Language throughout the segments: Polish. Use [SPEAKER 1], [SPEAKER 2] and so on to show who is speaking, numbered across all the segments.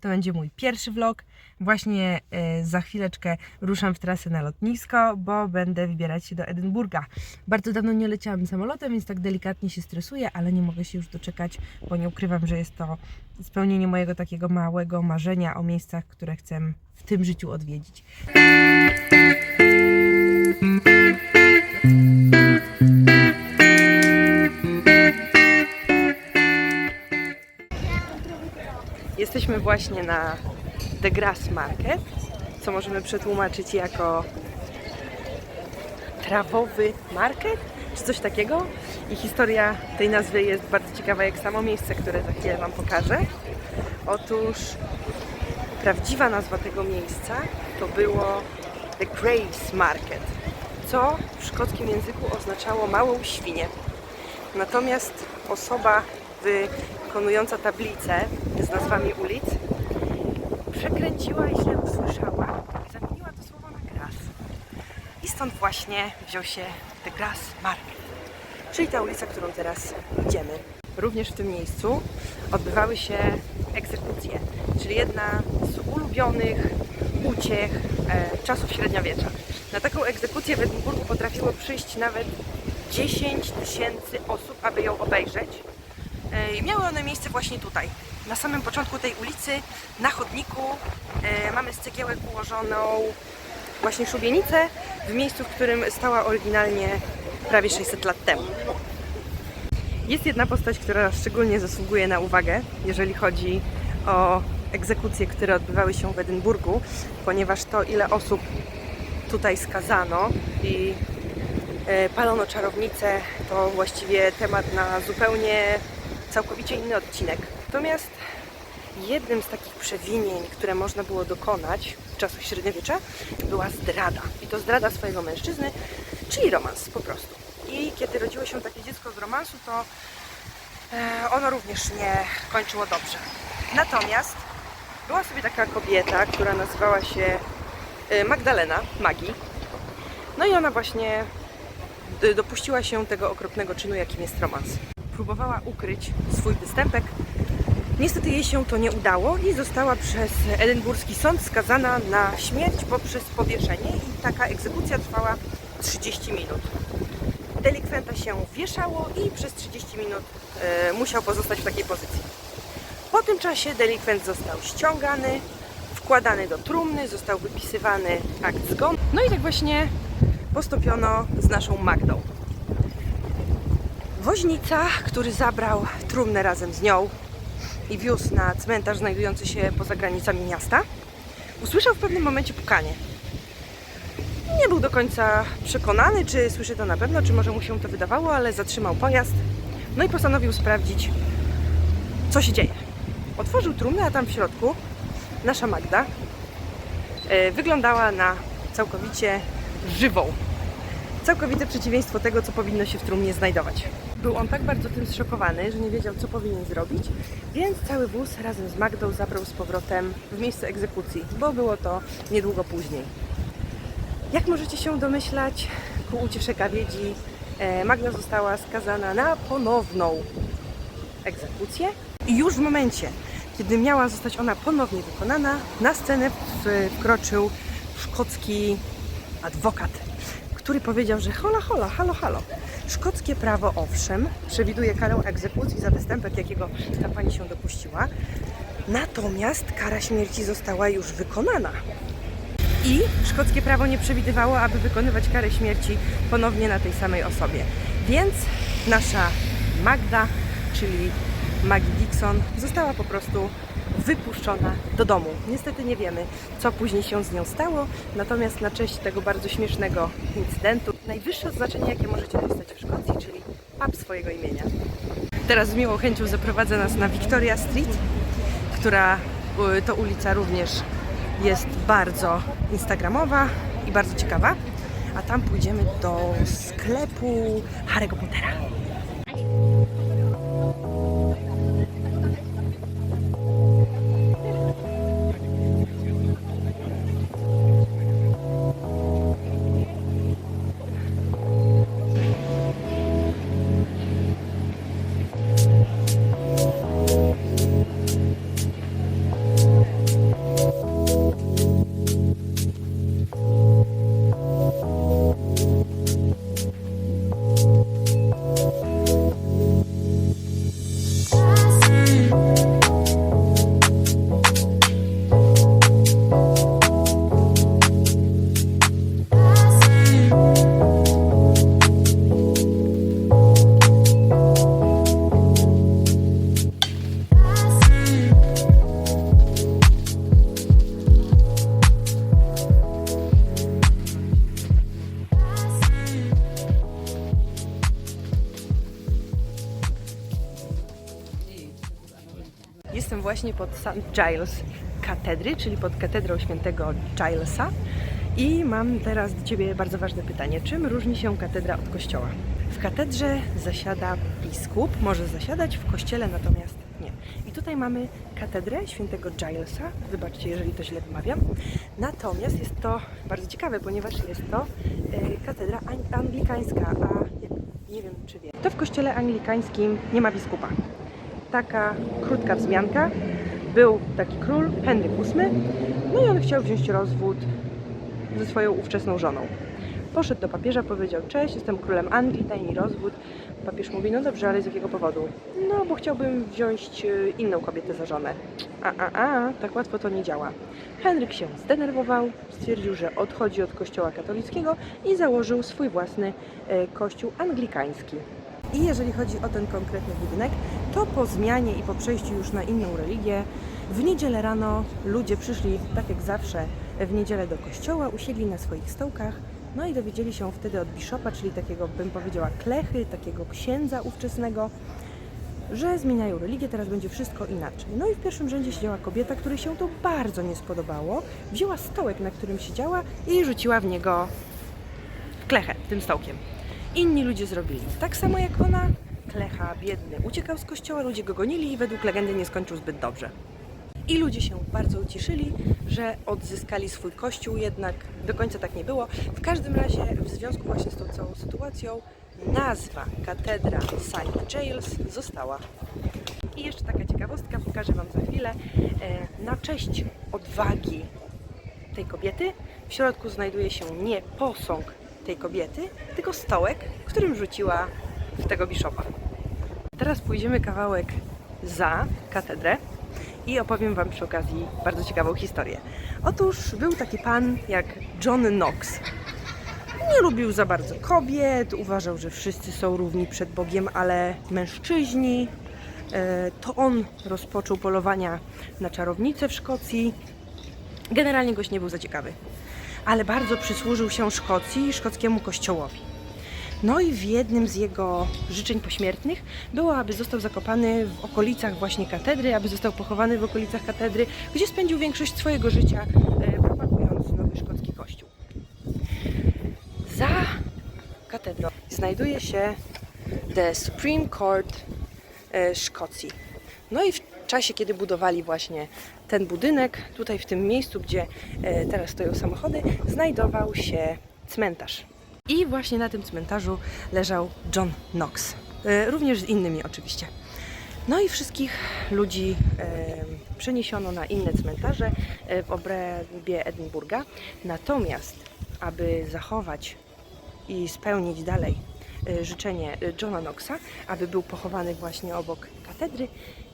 [SPEAKER 1] To będzie mój pierwszy vlog. Właśnie e, za chwileczkę ruszam w trasę na lotnisko, bo będę wybierać się do Edynburga. Bardzo dawno nie leciałam samolotem, więc tak delikatnie się stresuję, ale nie mogę się już doczekać, bo nie ukrywam, że jest to spełnienie mojego takiego małego marzenia o miejscach, które chcę w tym życiu odwiedzić. Jesteśmy właśnie na The Grass Market, co możemy przetłumaczyć jako trawowy market, czy coś takiego. I historia tej nazwy jest bardzo ciekawa, jak samo miejsce, które za chwilę Wam pokażę. Otóż prawdziwa nazwa tego miejsca to było The Grace Market, co w szkockim języku oznaczało małą świnię. Natomiast osoba wykonująca tablicę z nazwami ulic przekręciła i źle usłyszała i zamieniła to słowo na grass. I stąd właśnie wziął się The Grass Market, czyli ta ulica, którą teraz idziemy. Również w tym miejscu odbywały się egzekucje, czyli jedna z ulubionych uciech e, czasów średniowiecza. Na taką egzekucję w Edynburgu potrafiło przyjść nawet 10 tysięcy osób, aby ją obejrzeć. E, I miały one miejsce właśnie tutaj. Na samym początku tej ulicy, na chodniku, e, mamy z cegiełek ułożoną właśnie szubienicę w miejscu, w którym stała oryginalnie prawie 600 lat temu. Jest jedna postać, która szczególnie zasługuje na uwagę, jeżeli chodzi o egzekucje, które odbywały się w Edynburgu, ponieważ to, ile osób tutaj skazano i e, palono czarownice, to właściwie temat na zupełnie całkowicie inny odcinek. Natomiast jednym z takich przewinień, które można było dokonać w czasach średniowiecza, była zdrada. I to zdrada swojego mężczyzny, czyli romans po prostu. I kiedy rodziło się takie dziecko z romansu, to e, ono również nie kończyło dobrze. Natomiast była sobie taka kobieta, która nazywała się e, Magdalena, Magi. No i ona właśnie d- dopuściła się tego okropnego czynu, jakim jest romans. Próbowała ukryć swój występek. Niestety jej się to nie udało i została przez edynburski sąd skazana na śmierć poprzez powieszenie i taka egzekucja trwała 30 minut. Delikwenta się wieszało i przez 30 minut e, musiał pozostać w takiej pozycji. Po tym czasie delikwent został ściągany, wkładany do trumny, został wypisywany akt zgonu. No i tak właśnie postąpiono z naszą Magdą. Woźnica, który zabrał trumnę razem z nią i wiózł na cmentarz znajdujący się poza granicami miasta, usłyszał w pewnym momencie pukanie. Nie był do końca przekonany, czy słyszy to na pewno, czy może mu się to wydawało, ale zatrzymał pojazd. No i postanowił sprawdzić, co się dzieje. Otworzył trumnę, a tam w środku nasza Magda e, wyglądała na całkowicie żywą. Całkowite przeciwieństwo tego, co powinno się w trumnie znajdować. Był on tak bardzo tym zszokowany, że nie wiedział, co powinien zrobić, więc cały wóz razem z Magdą zabrał z powrotem w miejsce egzekucji, bo było to niedługo później. Jak możecie się domyślać, ku uciesze gawiedzi, e, Magda została skazana na ponowną egzekucję i już w momencie, kiedy miała zostać ona ponownie wykonana, na scenę wkroczył szkocki adwokat, który powiedział, że hola, hola, halo, halo. Szkockie prawo owszem przewiduje karę egzekucji za występek, jakiego ta pani się dopuściła, natomiast kara śmierci została już wykonana. I szkockie prawo nie przewidywało, aby wykonywać karę śmierci ponownie na tej samej osobie. Więc nasza Magda, czyli Maggie Dixon, została po prostu wypuszczona do domu. Niestety nie wiemy, co później się z nią stało, natomiast na cześć tego bardzo śmiesznego incydentu, najwyższe oznaczenie, jakie możecie dostać w Szkocji, czyli pub swojego imienia. Teraz z miłą chęcią zaprowadzę nas na Victoria Street, która y, to ulica również jest bardzo instagramowa i bardzo ciekawa. A tam pójdziemy do sklepu Harry'ego Pottera. Właśnie pod St. Giles katedry, czyli pod katedrą świętego Gilesa. I mam teraz do Ciebie bardzo ważne pytanie. Czym różni się katedra od kościoła? W katedrze zasiada biskup, może zasiadać, w kościele natomiast nie. I tutaj mamy katedrę świętego Gilesa, wybaczcie, jeżeli to źle wymawiam. Natomiast jest to bardzo ciekawe, ponieważ jest to e, katedra ang- anglikańska, a nie wiem czy wie, to w kościele anglikańskim nie ma biskupa. Taka krótka wzmianka. Był taki król, Henryk VIII, no i on chciał wziąć rozwód ze swoją ówczesną żoną. Poszedł do papieża, powiedział: Cześć, jestem królem Anglii, daj mi rozwód. Papież mówi: No dobrze, ale z jakiego powodu? No, bo chciałbym wziąć e, inną kobietę za żonę. A, a, a, tak łatwo to nie działa. Henryk się zdenerwował, stwierdził, że odchodzi od kościoła katolickiego i założył swój własny e, kościół anglikański. I jeżeli chodzi o ten konkretny budynek, to po zmianie i po przejściu już na inną religię, w niedzielę rano ludzie przyszli, tak jak zawsze, w niedzielę do kościoła, usiedli na swoich stołkach, no i dowiedzieli się wtedy od biszopa, czyli takiego, bym powiedziała, klechy, takiego księdza ówczesnego, że zmieniają religię, teraz będzie wszystko inaczej. No i w pierwszym rzędzie siedziała kobieta, której się to bardzo nie spodobało, wzięła stołek, na którym siedziała i rzuciła w niego klechę tym stołkiem. Inni ludzie zrobili tak samo jak ona. Klecha biedny uciekał z kościoła, ludzie go gonili i według legendy nie skończył zbyt dobrze. I ludzie się bardzo ucieszyli, że odzyskali swój kościół, jednak do końca tak nie było. W każdym razie, w związku właśnie z tą całą sytuacją, nazwa katedra St. Giles została. I jeszcze taka ciekawostka, pokażę Wam za chwilę. E, Na cześć odwagi tej kobiety w środku znajduje się nie posąg tej kobiety, tylko stołek, którym rzuciła w tego biszopa. Teraz pójdziemy kawałek za katedrę i opowiem Wam przy okazji bardzo ciekawą historię. Otóż był taki pan jak John Knox. Nie lubił za bardzo kobiet, uważał, że wszyscy są równi przed Bogiem, ale mężczyźni. E, To on rozpoczął polowania na czarownice w Szkocji. Generalnie gość nie był za ciekawy, ale bardzo przysłużył się Szkocji i szkockiemu kościołowi. No i w jednym z jego życzeń pośmiertnych było, aby został zakopany w okolicach właśnie katedry, aby został pochowany w okolicach katedry, gdzie spędził większość swojego życia e, propagując nowy szkocki kościół. Za katedrą znajduje się The Supreme Court e, Szkocji. No i w czasie, kiedy budowali właśnie ten budynek, tutaj w tym miejscu, gdzie e, teraz stoją samochody, znajdował się cmentarz. I właśnie na tym cmentarzu leżał John Knox. E, Również z innymi oczywiście. No i wszystkich ludzi e, przeniesiono na inne cmentarze e, w obrębie Edynburga. Natomiast, aby zachować i spełnić dalej życzenie Johna Knoxa, aby był pochowany właśnie obok katedry,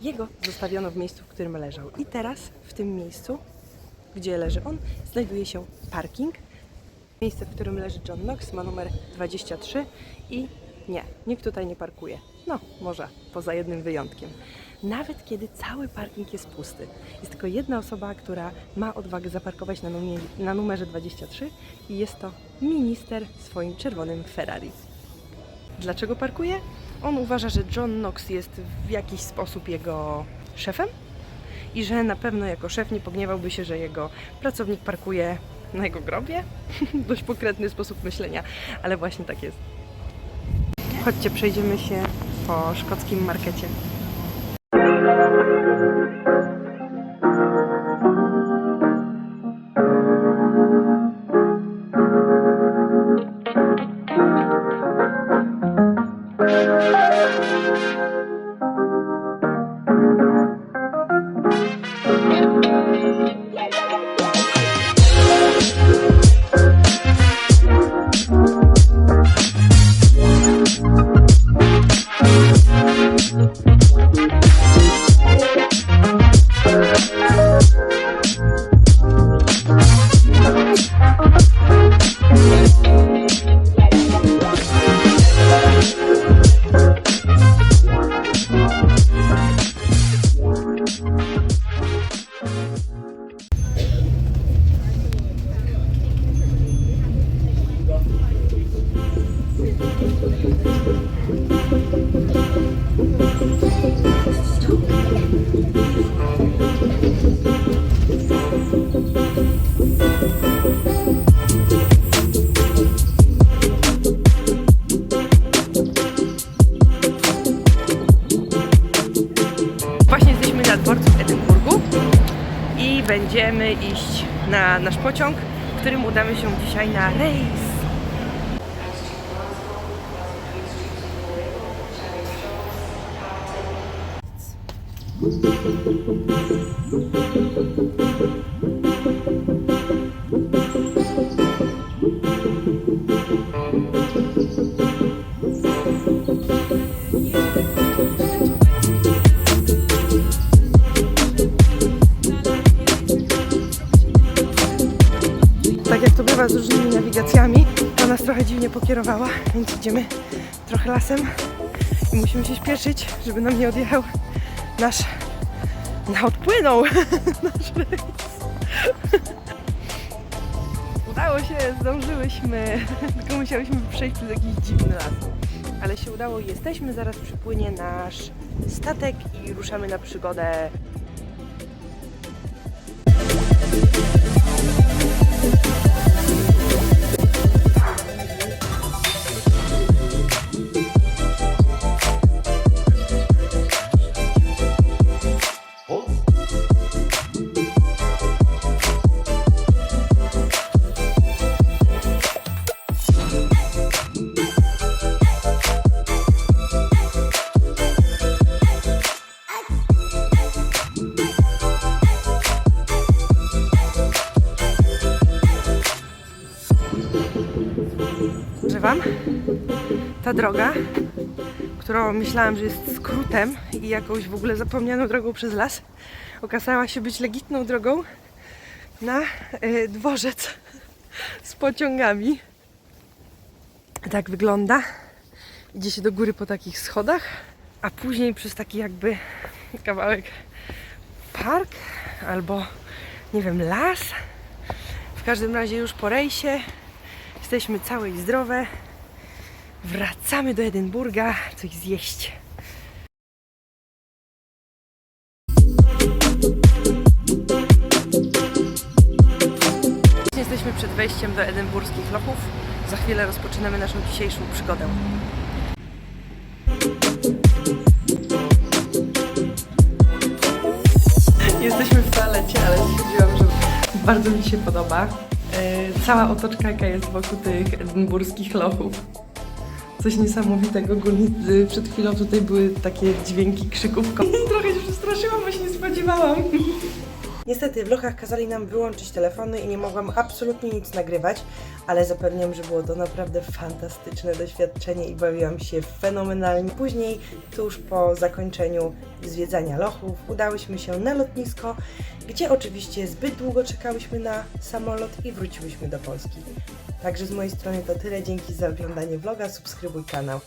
[SPEAKER 1] jego zostawiono w miejscu, w którym leżał. I teraz w tym miejscu, gdzie leży on, znajduje się parking. Miejsce, w którym leży John Knox ma numer 23 i nie, nikt tutaj nie parkuje. No, może poza jednym wyjątkiem. Nawet kiedy cały parking jest pusty, jest tylko jedna osoba, która ma odwagę zaparkować na, na numerze 23 i jest to minister swoim czerwonym Ferrari. Dlaczego parkuje? On uważa, że John Knox jest w jakiś sposób jego szefem i że na pewno jako szef nie pogniewałby się, że jego pracownik parkuje na jego grobie. Dość pokrętny sposób myślenia, ale właśnie tak jest. Chodźcie, przejdziemy się po szkockim markecie. Będziemy iść na nasz pociąg, którym udamy się dzisiaj na rejs. Tak z różnymi nawigacjami, to nas trochę dziwnie pokierowała, więc idziemy trochę lasem i musimy się śpieszyć, żeby nam nie odjechał nasz, no odpłynął nasz. Udało się, zdążyłyśmy, tylko musiałyśmy przejść przez jakiś dziwny las. Ale się udało jesteśmy, zaraz przypłynie nasz statek i ruszamy na przygodę ta droga, którą myślałam, że jest skrótem i jakąś w ogóle zapomnianą drogą przez las, okazała się być legitną drogą na e, dworzec z pociągami. Tak wygląda. Idzie się do góry po takich schodach, a później przez taki jakby kawałek park albo nie wiem, las. W każdym razie już po rejsie Jesteśmy całe i zdrowe. Wracamy do Edynburga coś zjeść. Jesteśmy przed wejściem do edynburskich lochów. Za chwilę rozpoczynamy naszą dzisiejszą przygodę. Jesteśmy w toalecie, ale stwierdziłam, że bardzo mi się podoba. E, Cała otoczka, jaka jest wokół tych edynburskich lochów. Coś niesamowitego. Y, przed chwilą tutaj były takie dźwięki krzyków. Trochę się przestraszyłam, bo się nie spodziewałam. Niestety w lochach kazali nam wyłączyć telefony i nie mogłam absolutnie nic nagrywać, ale zapewniam, że było to naprawdę fantastyczne doświadczenie i bawiłam się fenomenalnie. Później, tuż po zakończeniu zwiedzania lochów, udałyśmy się na lotnisko, gdzie oczywiście zbyt długo czekałyśmy na samolot i wróciłyśmy do Polski. Także z mojej strony to tyle. Dzięki za oglądanie vloga, subskrybuj kanał.